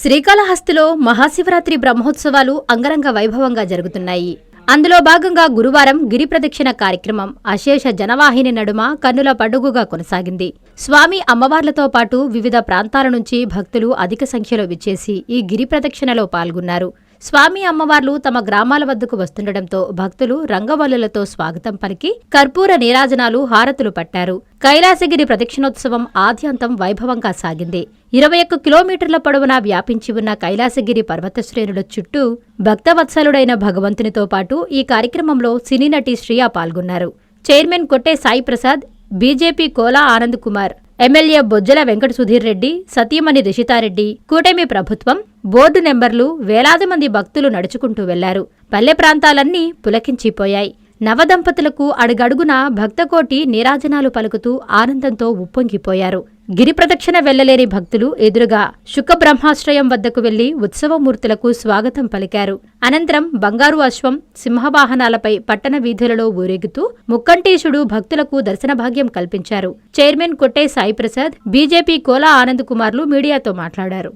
శ్రీకాళహస్తిలో మహాశివరాత్రి బ్రహ్మోత్సవాలు అంగరంగ వైభవంగా జరుగుతున్నాయి. అందులో భాగంగా గురువారం గిరి ప్రదక్షిణ కార్యక్రమం అశేష జనవాహిని నడుమ కన్నుల పండుగగా కొనసాగింది. స్వామి అమ్మవార్లతో పాటు వివిధ ప్రాంతాల నుంచి భక్తులు అధిక సంఖ్యలో విచ్చేసి ఈ గిరి ప్రదక్షిణలో పాల్గొన్నారు. స్వామి అమ్మవార్లు తమ గ్రామాల వద్దకు వస్తుండటంతో భక్తులు రంగవల్లులతో స్వాగతం పలికి కర్పూర నీరాజనాలు హారతులు పట్టారు. కైలాసగిరి ప్రదక్షిణోత్సవం ఆద్యంతం వైభవంగా సాగింది. ఇరవై ఒక్క కిలోమీటర్ల పొడవునా వ్యాపించి ఉన్న కైలాసగిరి పర్వత శ్రేణుల చుట్టూ భక్తవత్సలుడైన భగవంతునితో పాటు ఈ కార్యక్రమంలో సినీ నటి శ్రియా పాల్గొన్నారు. Chairman Kotte Saiprasad BJP Kola Anand Kumar MLA Bojjala Venkata Sudheer Reddy సతీమణి రిషితారెడ్డి కూటమి ప్రభుత్వం బోర్డు నెంబర్లు వేలాది మంది భక్తులు నడుచుకుంటూ వెళ్ళారు. పల్లె ప్రాంతాలన్నీ పులకించిపోయాయి. నవదంపతులకు అడుగడుగున భక్తకోటి నీరాజనాలు పలుకుతూ ఆనందంతో ఉప్పొంగిపోయారు. గిరి ప్రదక్షిణ వెళ్ళలేని భక్తులు ఎదురుగా శుక బ్రహ్మాశ్రయం వద్దకు వెళ్ళి ఉత్సవమూర్తులకు స్వాగతం పలికారు. అనంతరం బంగారు అశ్వం సింహవాహనాలపై పట్టణ వీధులలో ఊరేగుతూ ముక్కంటేశుడు భక్తులకు దర్శన భాగ్యం కల్పించారు. చైర్మన్ కొట్టే సాయిప్రసాద్ బీజేపీ కోలా ఆనంద్ కుమార్లు మీడియాతో మాట్లాడారు.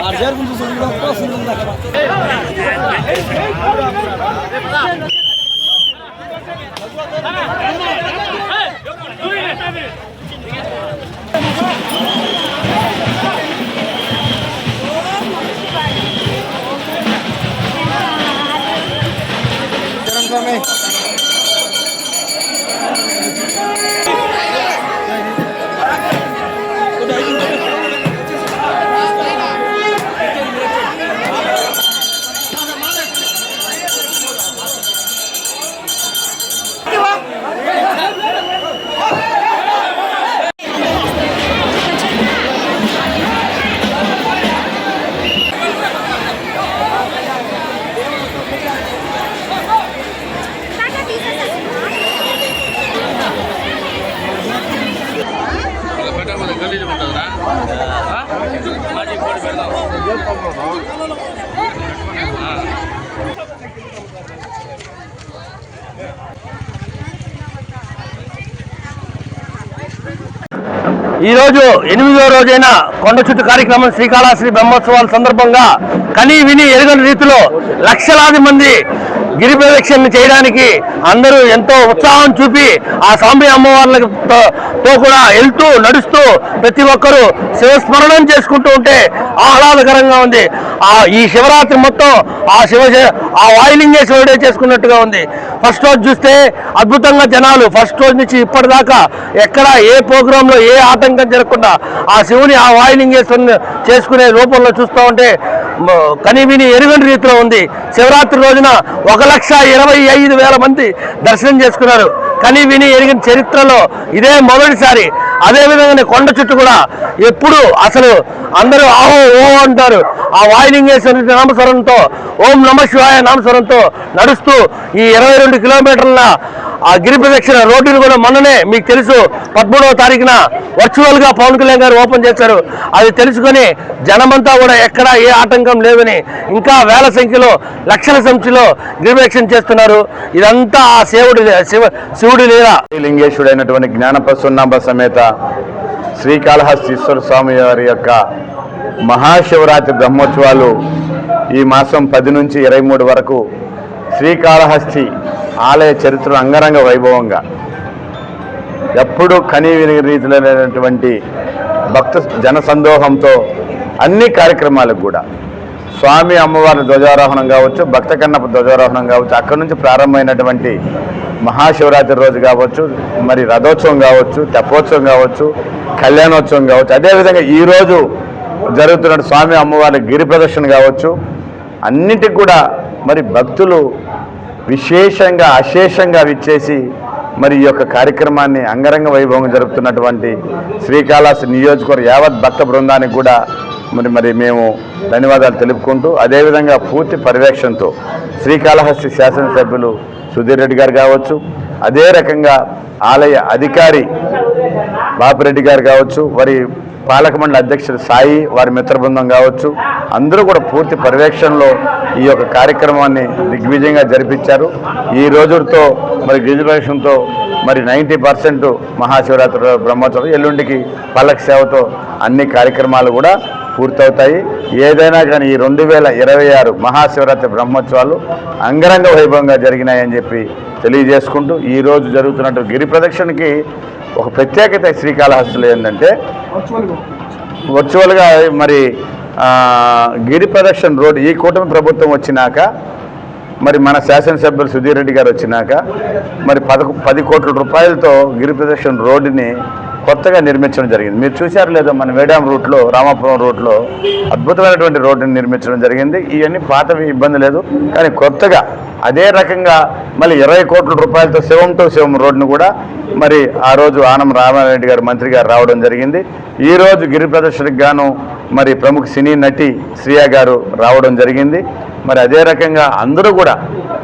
अर्जर पण दुसरीकडं पसंत दाखवा me. ఈరోజు ఎనిమిదో రోజైన కొండ చుట్టు కార్యక్రమం శ్రీకాళహస్తి బ్రహ్మోత్సవాల సందర్భంగా కని విని ఎరగని రీతిలో లక్షలాది మంది గిరి ప్రదక్షిణ చేయడానికి అందరూ ఎంతో ఉత్సాహం చూపి ఆ స్వామి అమ్మవార్లతో కూడా వెళ్తూ నడుస్తూ ప్రతి ఒక్కరూ శివస్మరణం చేసుకుంటూ ఉంటే ఆహ్లాదకరంగా ఉంది. ఆ ఈ శివరాత్రి మొత్తం ఆ శివ ఆ వాయులింగేశ్వరుడే చేసుకున్నట్టుగా ఉంది. ఫస్ట్ రోజు చూస్తే అద్భుతంగా జనాలు ఫస్ట్ రోజు నుంచి ఇప్పటిదాకా ఎక్కడ ఏ ప్రోగ్రాంలో ఏ ఆటంకం జరగకుండా ఆ శివుని ఆ వాయులింగేశ్వరుని చేసుకునే రూపంలో చూస్తూ ఉంటే కనీవిని కనివిని ఎరుగని రీతిలో ఉంది. శివరాత్రి రోజున ఒక లక్ష ఇరవై ఐదు వేల మంది దర్శనం చేసుకున్నారు. కని విని ఎరిగిన చరిత్రలో ఇదే మొదటిసారి అదే విధంగానే కొండ చుట్టూ కూడా ఎప్పుడు అసలు అందరూ ఆహో ఓ అంటారు. ఆ వాయులింగేశ్వరి నామస్వరంతో ఓం నమ శివాయ నామస్వరంతో నడుస్తూ ఈ ఇరవై రెండు కిలోమీటర్ల ఆ గిరి ప్రదక్షిణ రోడ్డును కూడా మొన్ననే మీకు తెలుసు. పదమూడవ తారీఖున వర్చువల్గా పవన్ కళ్యాణ్ గారు ఓపెన్ చేశారు. అది తెలుసుకొని జనమంతా కూడా ఎక్కడా ఏ ఆటంకం లేదని ఇంకా వేల సంఖ్యలో లక్షల సంఖ్యలో గిరి ప్రదక్షిణ చేస్తున్నారు. ఇదంతా ఆ శివుడి శివ శివుడి లీల. లింగేశ్వరుడైనటువంటి జ్ఞానప్రసున్నాంబ సమేత శ్రీకాళహస్తీశ్వర స్వామి వారి యొక్క మహాశివరాత్రి బ్రహ్మోత్సవాలు ఈ మాసం పది నుంచి ఇరవై మూడు వరకు శ్రీకాళహస్తి ఆలయ చరిత్ర అంగరంగ వైభవంగా ఎప్పుడూ కనీ విని రీతిలోనటువంటి భక్త జనసందోహంతో అన్ని కార్యక్రమాలకు కూడా స్వామి అమ్మవారి ధ్వజారోహణం కావచ్చు భక్త కన్నప్ప ధ్వజారోహణం కావచ్చు అక్కడి నుంచి ప్రారంభమైనటువంటి మహాశివరాత్రి రోజు కావచ్చు మరి రథోత్సవం కావచ్చు తెప్పోత్సవం కావచ్చు కళ్యాణోత్సవం కావచ్చు అదేవిధంగా ఈరోజు జరుగుతున్న స్వామి అమ్మవారి గిరి ప్రదర్శన కావచ్చు అన్నిటికి కూడా మరి భక్తులు విశేషంగా అశేషంగా విచ్చేసి మరి ఈ యొక్క కార్యక్రమాన్ని అంగరంగ వైభవంగా జరుపుతున్నటువంటి శ్రీకాళహస్తి నియోజకవర్గ యావత్ భక్త బృందానికి కూడా మరి మరి మేము ధన్యవాదాలు తెలుపుకుంటూ అదేవిధంగా పూర్తి పర్యవేక్షణతో శ్రీకాళహస్తి శాసనసభ్యులు సుధీర్ రెడ్డి గారు కావచ్చు అదే రకంగా ఆలయ అధికారి బాపిరెడ్డి గారు కావచ్చు వారి పాలక మండలి అధ్యక్షుడు సాయి వారి మిత్ర బృందం కావచ్చు అందరూ కూడా పూర్తి పర్యవేక్షణలో ఈ యొక్క కార్యక్రమాన్ని దిగ్విజయంగా జరిపించారు. ఈ రోజుతో మరి గిరిజపక్షంతో మరి నైంటీ పర్సెంట్ మహాశివరాత్రి బ్రహ్మోత్సవం ఎల్లుండికి పల్లకి సేవతో అన్ని కార్యక్రమాలు కూడా పూర్తవుతాయి. ఏదైనా కానీ ఈ రెండు వేల ఇరవై ఆరు మహాశివరాత్రి బ్రహ్మోత్సవాలు అంగరంగ వైభవంగా జరిగినాయని చెప్పి తెలియజేసుకుంటూ ఈరోజు జరుగుతున్నట్టు గిరి ప్రదక్షిణకి ఒక ప్రత్యేకత శ్రీకాళహస్తిలో ఏంటంటే వర్చువల్గా మరి గిరి ప్రదక్షిణ రోడ్ ఈ కూటమి ప్రభుత్వం వచ్చినాక మరి మన శాసనసభ్యులు సుధీర్ రెడ్డి గారు వచ్చినాక మరి పదకొ పది కోట్ల రూపాయలతో గిరి ప్రదక్షిణ రోడ్డుని కొత్తగా నిర్మించడం జరిగింది. మీరు చూశారు లేదో మన వేడాం రూట్లో రామాపురం రూట్లో అద్భుతమైనటువంటి రోడ్డుని నిర్మించడం జరిగింది. ఇవన్నీ పాతవి ఇబ్బంది లేదు. కానీ కొత్తగా అదే రకంగా మళ్ళీ ఇరవై కోట్ల రూపాయలతో శివం టు శివం రోడ్డును కూడా మరి ఆ రోజు ఆనం రామారెడ్డి గారు మంత్రి గారు రావడం జరిగింది. ఈరోజు గిరి ప్రదర్శనకు గాను మరి ప్రముఖ సినీ నటి శ్రియా గారు రావడం జరిగింది. మరి అదే రకంగా అందరూ కూడా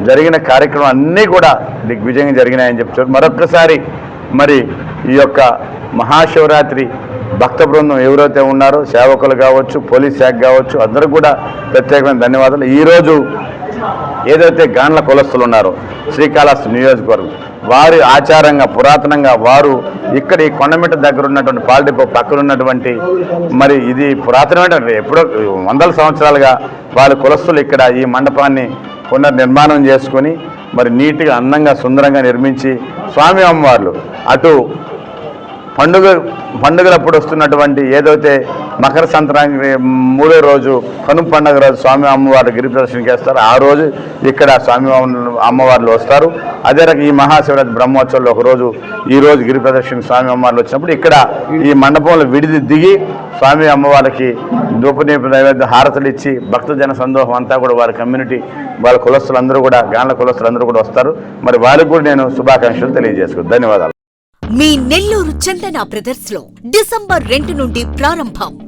జరిగిన కార్యక్రమం అన్నీ కూడా దిగ్విజయంగా జరిగినాయని చెప్తారు మరొక్కసారి మరి ఈ యొక్క మహాశివరాత్రి భక్త బృందం ఎవరైతే ఉన్నారో సేవకులు కావచ్చు పోలీస్ శాఖ కావచ్చు అందరూ కూడా ప్రత్యేకమైన ధన్యవాదాలు. ఈరోజు ఏదైతే గాండ్ల కులస్తులు ఉన్నారో శ్రీకాళహస్తి నియోజకవర్గం వారి ఆచారంగా పురాతనంగా వారు ఇక్కడ ఈ కొండమిట దగ్గర ఉన్నటువంటి పాలడిపో పక్కన ఉన్నటువంటి మరి ఇది పురాతనమైన ఎప్పుడో వందల సంవత్సరాలుగా వాళ్ళ కులస్తులు ఇక్కడ ఈ మండపాన్ని పునర్నిర్మాణం చేసుకొని మరి నీట్గా అందంగా సుందరంగా నిర్మించి స్వామి అమ్మవార్లు. అటు పండుగ పండుగలప్పుడు వస్తున్నటువంటి ఏదైతే మకర సంక్రాంతి మూడో రోజు కనుమ పండుగ రోజు స్వామి అమ్మవారు గిరి ప్రదర్శన చేస్తారు. ఆ రోజు ఇక్కడ స్వామి అమ్మవార్లు వస్తారు. అదే రకంగా ఈ మహాశివరాత్రి బ్రహ్మోత్సవంలో ఒక రోజు ఈ రోజు గిరి ప్రదర్శన స్వామి అమ్మవార్లు వచ్చినప్పుడు ఇక్కడ ఈ మండపంలో విడిది దిగి స్వామి అమ్మవారికి ధూపదీప నైవేద్య హారతలు ఇచ్చి భక్తజన సందోహం అంతా కూడా వారి కమ్యూనిటీ వాళ్ళ కులస్తులందరూ కూడా గాన్ల కులస్తులందరూ కూడా వస్తారు. మరి వారికి కూడా నేను శుభాకాంక్షలు తెలియజేసుకుంటాను ధన్యవాదాలు. మీ నెల్లూరు చందన బ్రదర్స్లో డిసెంబర్ రెండు నుండి ప్రారంభం.